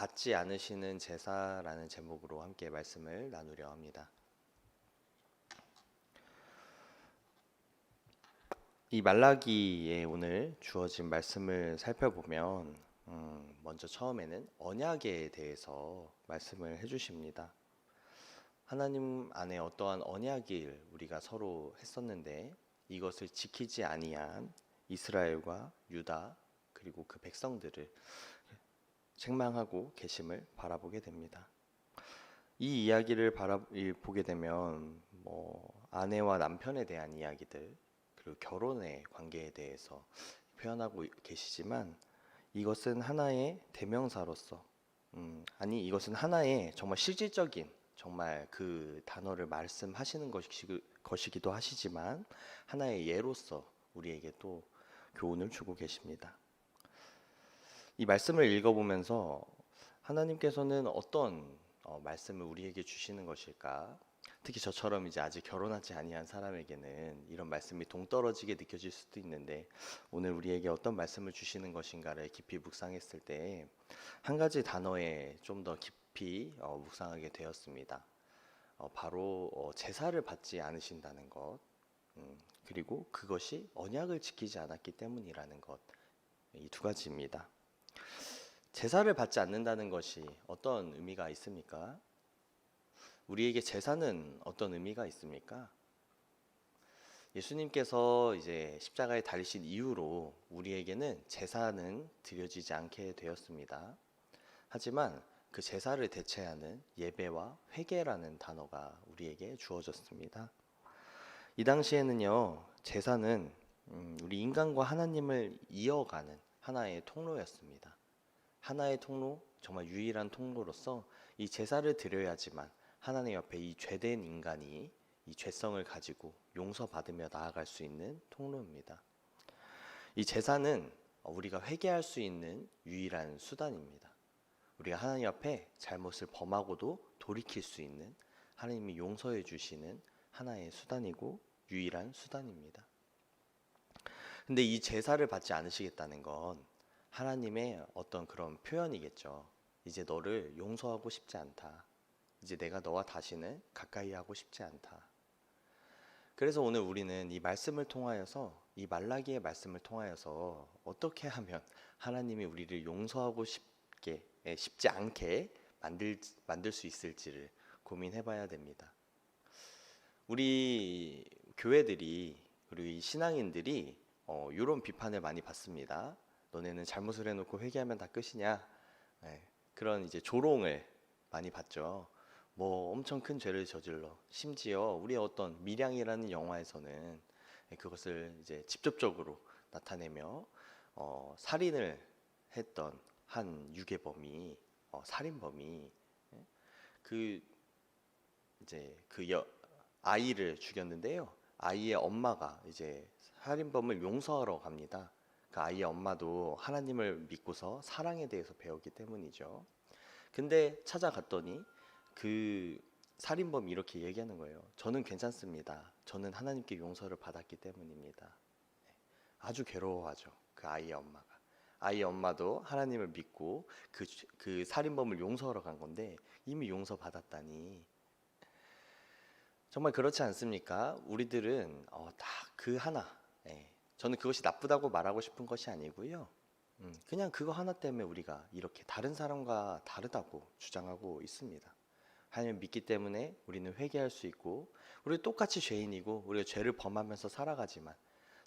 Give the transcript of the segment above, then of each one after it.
받지 않으시는 제사라는 제목으로 함께 말씀을 나누려 합니다. 이 말라기에 오늘 주어진 말씀을 살펴보면 음, 먼저 처음에는 언약에 대해서 말씀을 해주십니다. 하나님 안에 어떠한 언약을 우리가 서로 했었는데 이것을 지키지 아니한 이스라엘과 유다 그리고 그 백성들을 책망하고 계심을 바라보게 됩니다. 이 이야기를 바라보게 되면 뭐 아내와 남편에 대한 이야기들 그리고 결혼의 관계에 대해서 표현하고 계시지만 이것은 하나의 대명사로서 음, 아니 이것은 하나의 정말 실질적인 정말 그 단어를 말씀하시는 것이, 것이기도 하시지만 하나의 예로서 우리에게 또 교훈을 주고 계십니다. 이 말씀을 읽어보면서 하나님께서는 어떤 어, 말씀을 우리에게 주시는 것일까? 특히 저처럼 이제 아직 결혼하지 아니한 사람에게는 이런 말씀이 동떨어지게 느껴질 수도 있는데 오늘 우리에게 어떤 말씀을 주시는 것인가를 깊이 묵상했을 때 한 가지 단어에 좀 더 깊이 어, 묵상하게 되었습니다. 어, 바로 어, 제사를 받지 않으신다는 것, 음, 그리고 그것이 언약을 지키지 않았기 때문이라는 것, 이 두 가지입니다. 제사를 받지 않는다는 것이 어떤 의미가 있습니까? 우리에게 제사는 어떤 의미가 있습니까? 예수님께서 이제 십자가에 달리신 이후로 우리에게는 제사는 드려지지 않게 되었습니다. 하지만 그 제사를 대체하는 예배와 회개라는 단어가 우리에게 주어졌습니다. 이 당시에는요, 제사는 음, 우리 인간과 하나님을 이어가는 하나의 통로였습니다. 하나의 통로, 정말 유일한 통로로서 이 제사를 드려야지만 하나님 옆에 이 죄된 인간이 이 죄성을 가지고 용서받으며 나아갈 수 있는 통로입니다. 이 제사는 우리가 회개할 수 있는 유일한 수단입니다. 우리가 하나님 앞에 잘못을 범하고도 돌이킬 수 있는 하나님이 용서해 주시는 하나의 수단이고 유일한 수단입니다. 근데 이 제사를 받지 않으시겠다는 건 하나님의 어떤 그런 표현이겠죠. 이제 너를 용서하고 싶지 않다. 이제 내가 너와 다시는 가까이 하고 싶지 않다. 그래서 오늘 우리는 이 말씀을 통하여서 이 말라기의 말씀을 통하여서 어떻게 하면 하나님이 우리를 용서하고 싶게 예, 쉽지 않게 만들 만들 수 있을지를 고민해 봐야 됩니다. 우리 교회들이 그리고 이 신앙인들이 어, 이런 비판을 많이 받습니다. 너네는 잘못을 해놓고 회개하면 다 끝이냐? 네, 그런 이제 조롱을 많이 받죠. 뭐 엄청 큰 죄를 저질러 심지어 우리 어떤 밀양이라는 영화에서는 그것을 이제 직접적으로 나타내며 어, 살인을 했던 한 유괴범이 어, 살인범이 예? 그 이제 그 여, 아이를 죽였는데요. 아이의 엄마가 이제 살인범을 용서하러 갑니다. 그 아이의 엄마도 하나님을 믿고서 사랑에 대해서 배웠기 때문이죠. 근데 찾아갔더니 그 살인범이 이렇게 얘기하는 거예요. 저는 괜찮습니다. 저는 하나님께 용서를 받았기 때문입니다. 네. 아주 괴로워하죠. 그 아이의 엄마가. 아이의 엄마도 하나님을 믿고 그, 그 살인범을 용서하러 간 건데 이미 용서받았다니. 정말 그렇지 않습니까? 우리들은 어, 다그 하나. 예. 저는 그것이 나쁘다고 말하고 싶은 것이 아니고요. 음, 그냥 그거 하나 때문에 우리가 이렇게 다른 사람과 다르다고 주장하고 있습니다. 하나님 믿기 때문에 우리는 회개할 수 있고 우리 똑같이 죄인이고 우리가 죄를 범하면서 살아가지만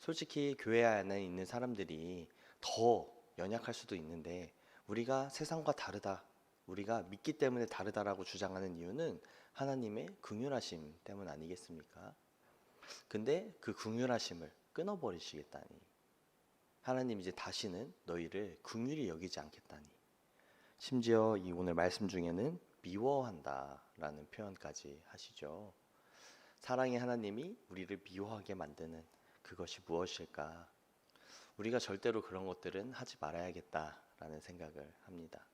솔직히 교회 안에 있는 사람들이 더 연약할 수도 있는데 우리가 세상과 다르다 우리가 믿기 때문에 다르다라고 주장하는 이유는 하나님의 긍휼하심 때문 아니겠습니까? 근데 그 긍휼하심을 끊어버리시겠다니 하나님 이제 다시는 너희를 긍휼히 여기지 않겠다니 심지어 이 오늘 말씀 중에는 미워한다라는 표현까지 하시죠. 사랑의 하나님이 우리를 미워하게 만드는 그것이 무엇일까? 우리가 절대로 그런 것들은 하지 말아야겠다라는 생각을 합니다.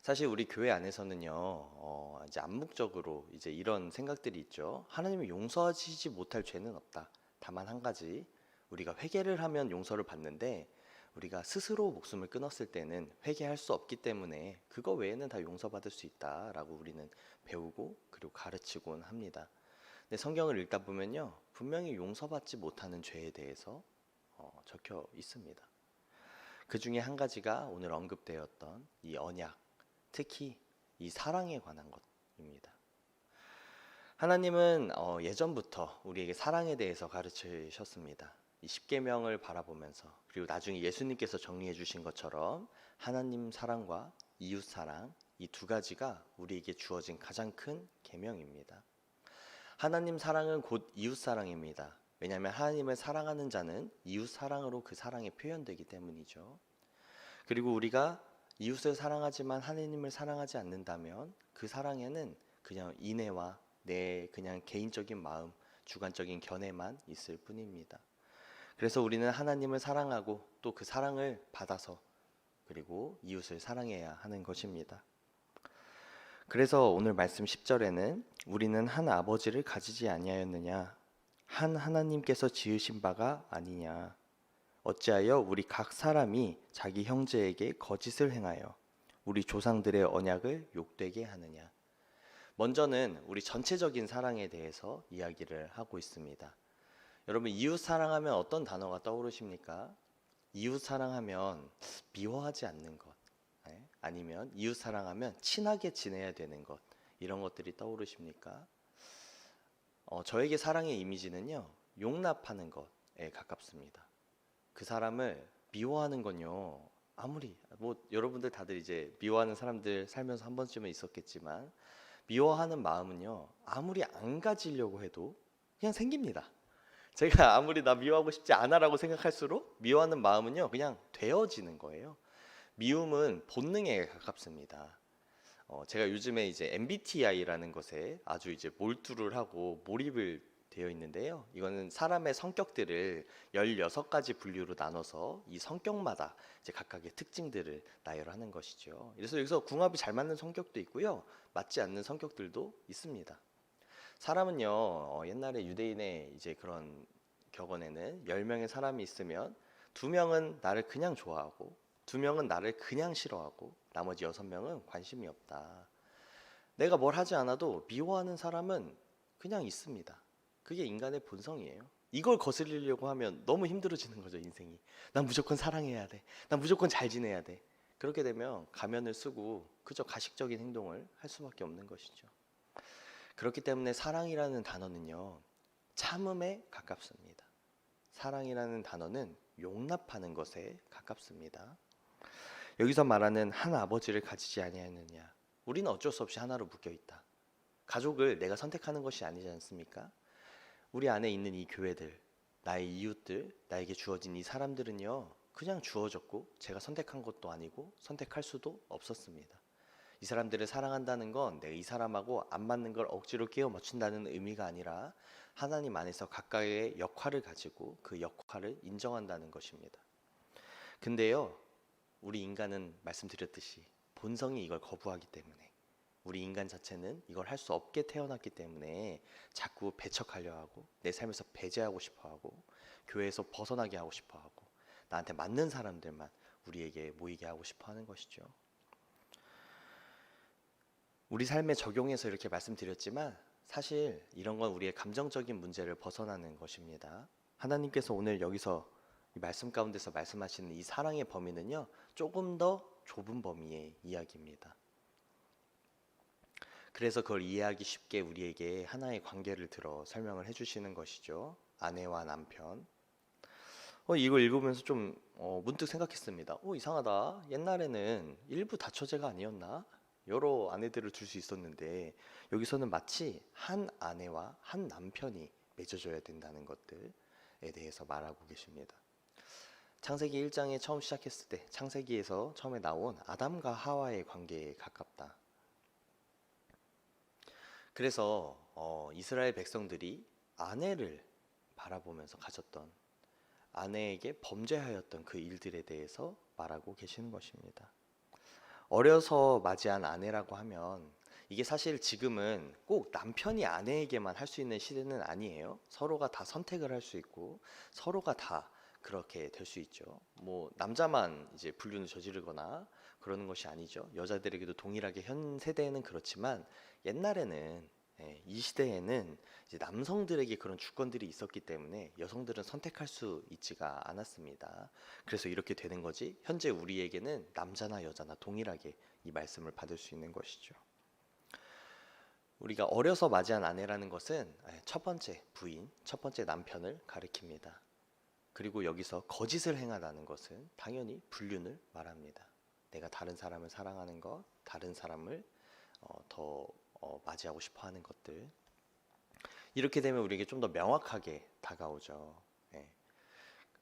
사실 우리 교회 안에서는요, 어, 이제 암묵적으로 이제 이런 생각들이 있죠. 하나님이 용서하시지 못할 죄는 없다. 다만 한 가지, 우리가 회개를 하면 용서를 받는데 우리가 스스로 목숨을 끊었을 때는 회개할 수 없기 때문에 그거 외에는 다 용서받을 수 있다라고 우리는 배우고 그리고 가르치곤 합니다. 근데 성경을 읽다 보면요. 분명히 용서받지 못하는 죄에 대해서 어, 적혀 있습니다. 그 중에 한 가지가 오늘 언급되었던 이 언약, 특히 이 사랑에 관한 것입니다. 하나님은 어, 예전부터 우리에게 사랑에 대해서 가르치셨습니다. 이 십계명을 바라보면서 그리고 나중에 예수님께서 정리해 주신 것처럼 하나님 사랑과 이웃 사랑 이 두 가지가 우리에게 주어진 가장 큰 계명입니다. 하나님 사랑은 곧 이웃 사랑입니다. 왜냐하면 하나님을 사랑하는 자는 이웃 사랑으로 그 사랑이 표현되기 때문이죠. 그리고 우리가 이웃을 사랑하지만 하나님을 사랑하지 않는다면 그 사랑에는 그냥 인애와 내 그냥 개인적인 마음, 주관적인 견해만 있을 뿐입니다. 그래서 우리는 하나님을 사랑하고 또 그 사랑을 받아서 그리고 이웃을 사랑해야 하는 것입니다. 그래서 오늘 말씀 10절에는 우리는 한 아버지를 가지지 아니하였느냐 한 하나님께서 지으신 바가 아니냐 어찌하여 우리 각 사람이 자기 형제에게 거짓을 행하여 우리 조상들의 언약을 욕되게 하느냐 먼저는 우리 전체적인 사랑에 대해서 이야기를 하고 있습니다. 여러분 이웃 사랑하면 어떤 단어가 떠오르십니까? 이웃 사랑하면 미워하지 않는 것, 네? 아니면 이웃 사랑하면 친하게 지내야 되는 것 이런 것들이 떠오르십니까? 어, 저에게 사랑의 이미지는요 용납하는 것에 가깝습니다. 그 사람을 미워하는 건요 아무리 뭐 여러분들 다들 이제 미워하는 사람들 살면서 한 번쯤은 있었겠지만 미워하는 마음은요 아무리 안 가지려고 해도 그냥 생깁니다. 제가 아무리 나 미워하고 싶지 않아라고 생각할수록 미워하는 마음은요 그냥 되어지는 거예요. 미움은 본능에 가깝습니다. 어, 제가 요즘에 이제 MBTI라는 것에 아주 이제 몰두를 하고 몰입을 되어 있는데요. 이거는 사람의 성격들을 16가지 분류로 나눠서 이 성격마다 이제 각각의 특징들을 나열하는 것이죠. 그래서 여기서 궁합이 잘 맞는 성격도 있고요. 맞지 않는 성격들도 있습니다. 사람은요, 어, 옛날에 유대인의 이제 그런 격언에는 10명의 사람이 있으면 두 명은 나를 그냥 좋아하고 두 명은 나를 그냥 싫어하고 나머지 여섯 명은 관심이 없다. 내가 뭘 하지 않아도 미워하는 사람은 그냥 있습니다. 그게 인간의 본성이에요. 이걸 거스르려고 하면 너무 힘들어지는 거죠, 인생이. 난 무조건 사랑해야 돼. 난 무조건 잘 지내야 돼. 그렇게 되면 가면을 쓰고 그저 가식적인 행동을 할 수밖에 없는 것이죠. 그렇기 때문에 사랑이라는 단어는요, 참음에 가깝습니다. 사랑이라는 단어는 용납하는 것에 가깝습니다. 여기서 말하는 한 아버지를 가지지 아니하느냐. 우리는 어쩔 수 없이 하나로 묶여 있다. 가족을 내가 선택하는 것이 아니지 않습니까? 우리 안에 있는 이 교회들, 나의 이웃들, 나에게 주어진 이 사람들은요, 그냥 주어졌고 제가 선택한 것도 아니고 선택할 수도 없었습니다. 이 사람들을 사랑한다는 건 내가 이 사람하고 안 맞는 걸 억지로 끼워 맞춘다는 의미가 아니라 하나님 안에서 각각의 역할을 가지고 그 역할을 인정한다는 것입니다. 근데요, 우리 인간은 말씀드렸듯이 본성이 이걸 거부하기 때문에 우리 인간 자체는 이걸 할 수 없게 태어났기 때문에 자꾸 배척하려 하고 내 삶에서 배제하고 싶어 하고 교회에서 벗어나게 하고 싶어 하고 나한테 맞는 사람들만 우리에게 모이게 하고 싶어 하는 것이죠. 우리 삶에 적용해서 이렇게 말씀드렸지만 사실 이런 건 우리의 감정적인 문제를 벗어나는 것입니다. 하나님께서 오늘 여기서 이 말씀 가운데서 말씀하시는 이 사랑의 범위는요, 조금 더 좁은 범위의 이야기입니다. 그래서 그걸 이해하기 쉽게 우리에게 하나의 관계를 들어 설명을 해주시는 것이죠. 아내와 남편. 어, 이걸 읽으면서 좀 어, 문득 생각했습니다. 어, 이상하다. 옛날에는 일부 다처제가 아니었나? 여러 아내들을 둘 수 있었는데 여기서는 마치 한 아내와 한 남편이 맺어져야 된다는 것들에 대해서 말하고 계십니다. 창세기 1장에 처음 시작했을 때 창세기에서 처음에 나온 아담과 하와의 관계에 가깝다. 그래서 어, 이스라엘 백성들이 아내를 바라보면서 가졌던 아내에게 범죄하였던 그 일들에 대해서 말하고 계시는 것입니다. 어려서 맞이한 아내라고 하면 이게 사실 지금은 꼭 남편이 아내에게만 할 수 있는 시대는 아니에요. 서로가 다 선택을 할 수 있고 서로가 다 그렇게 될 수 있죠. 뭐 남자만 이제 불륜을 저지르거나 그러는 것이 아니죠. 여자들에게도 동일하게 현 세대에는 그렇지만 옛날에는 예, 이 시대에는 남성들에게 그런 주권들이 있었기 때문에 여성들은 선택할 수 있지가 않았습니다. 그래서 이렇게 되는 거지. 현재 우리에게는 남자나 여자나 동일하게 이 말씀을 받을 수 있는 것이죠. 우리가 어려서 맞이한 아내라는 것은 예, 첫 번째 부인, 첫 번째 남편을 가리킵니다. 그리고 여기서 거짓을 행하다는 것은 당연히 불륜을 말합니다. 내가 다른 사람을 사랑하는 것, 다른 사람을 어, 더 어, 맞이하고 싶어 하는 것들 이렇게 되면 우리에게 좀 더 명확하게 다가오죠. 예.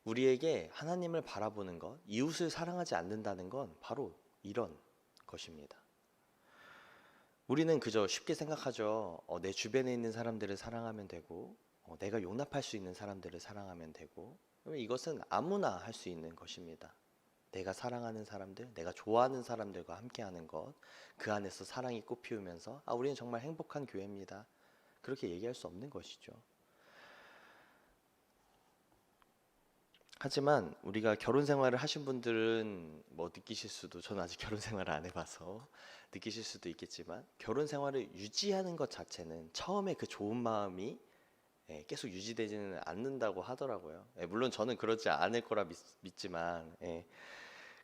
우리에게 하나님을 바라보는 것, 이웃을 사랑하지 않는다는 건 바로 이런 것입니다. 우리는 그저 쉽게 생각하죠. 어, 내 주변에 있는 사람들을 사랑하면 되고, 어, 내가 용납할 수 있는 사람들을 사랑하면 되고, 이것은 아무나 할 수 있는 것입니다. 내가 사랑하는 사람들, 내가 좋아하는 사람들과 함께하는 것, 그 안에서 사랑이 꽃피우면서 아 우리는 정말 행복한 교회입니다. 그렇게 얘기할 수 없는 것이죠. 하지만 우리가 결혼 생활을 하신 분들은 뭐 느끼실 수도 저는 아직 결혼 생활을 안 해봐서 느끼실 수도 있겠지만 결혼 생활을 유지하는 것 자체는 처음에 그 좋은 마음이 예, 계속 유지되지는 않는다고 하더라고요. 예, 물론 저는 그렇지 않을 거라 믿, 지만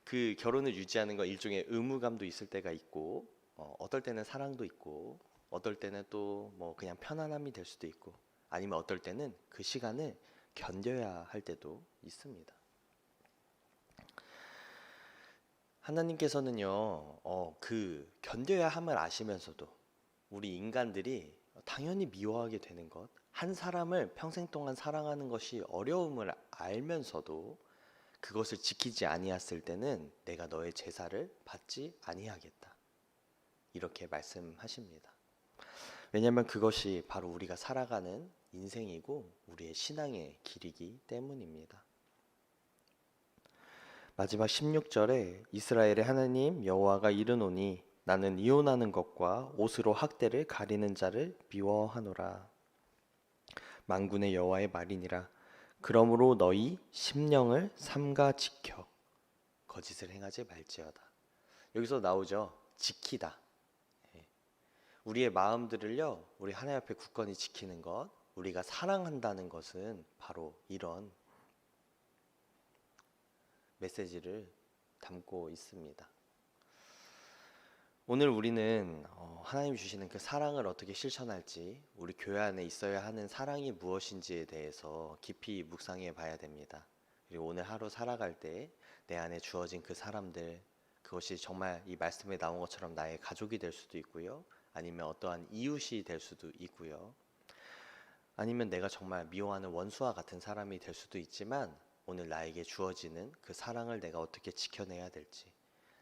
그 결혼을 유지하는 건 일종의 의무감도 있을 때가 있고 어, 어떨 때는 사랑도 있고 어떨 때는 또 뭐 그냥 편안함이 될 수도 있고 아니면 어떨 때는 그 시간을 견뎌야 할 때도 있습니다. 하나님께서는요, 어, 그 견뎌야 함을 아시면서도 우리 인간들이 당연히 미워하게 되는 것, 한 사람을 평생 동안 사랑하는 것이 어려움을 알면서도 그것을 지키지 아니했을 때는 내가 너의 제사를 받지 아니하겠다. 이렇게 말씀하십니다. 왜냐하면 그것이 바로 우리가 살아가는 인생이고 우리의 신앙의 길이기 때문입니다. 마지막 16절에 이스라엘의 하나님 여호와가 이르노니 나는 이혼하는 것과 옷으로 학대를 가리는 자를 미워하노라. 만군의 여호와의 말이니라. 그러므로 너희 심령을 삼가 지켜 거짓을 행하지 말지어다. 여기서 나오죠. 지키다. 예. 우리의 마음들을요. 우리 하나님 앞에 굳건히 지키는 것, 우리가 사랑한다는 것은 바로 이런 메시지를 담고 있습니다. 오늘 우리는 어, 하나님 주시는 그 사랑을 어떻게 실천할지, 우리 교회 안에 있어야 하는 사랑이 무엇인지에 대해서 깊이 묵상해 봐야 됩니다. 그리고 오늘 하루 살아갈 때 내 안에 주어진 그 사람들, 그것이 정말 이 말씀에 나온 것처럼 나의 가족이 될 수도 있고요. 아니면 어떠한 이웃이 될 수도 있고요. 아니면 내가 정말 미워하는 원수와 같은 사람이 될 수도 있지만 오늘 나에게 주어지는 그 사랑을 내가 어떻게 지켜내야 될지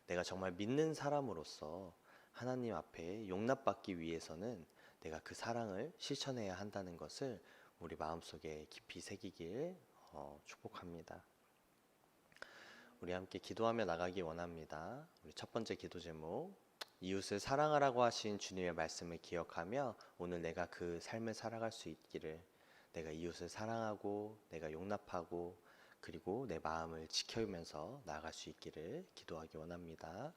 내가 정말 믿는 사람으로서 하나님 앞에 용납받기 위해서는 내가 그 사랑을 실천해야 한다는 것을 우리 마음속에 깊이 새기길 어, 축복합니다. 우리 함께 기도하며 나가기 원합니다. 우리 첫 번째 기도 제목 이웃을 사랑하라고 하신 주님의 말씀을 기억하며 오늘 내가 그 삶을 살아갈 수 있기를 내가 이웃을 사랑하고 내가 용납하고 그리고 내 마음을 지켜면서 나아갈 수 있기를 기도하기 원합니다.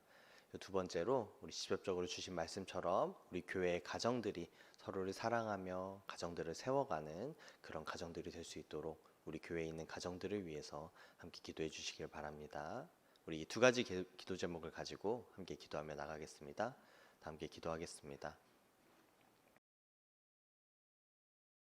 두 번째로 우리 직접적으로 주신 말씀처럼 우리 교회의 가정들이 서로를 사랑하며 가정들을 세워가는 그런 가정들이 될 수 있도록 우리 교회에 있는 가정들을 위해서 함께 기도해 주시길 바랍니다. 우리 이 두 가지 기도 제목을 가지고 함께 기도하며 나가겠습니다. 다 함께 기도하겠습니다.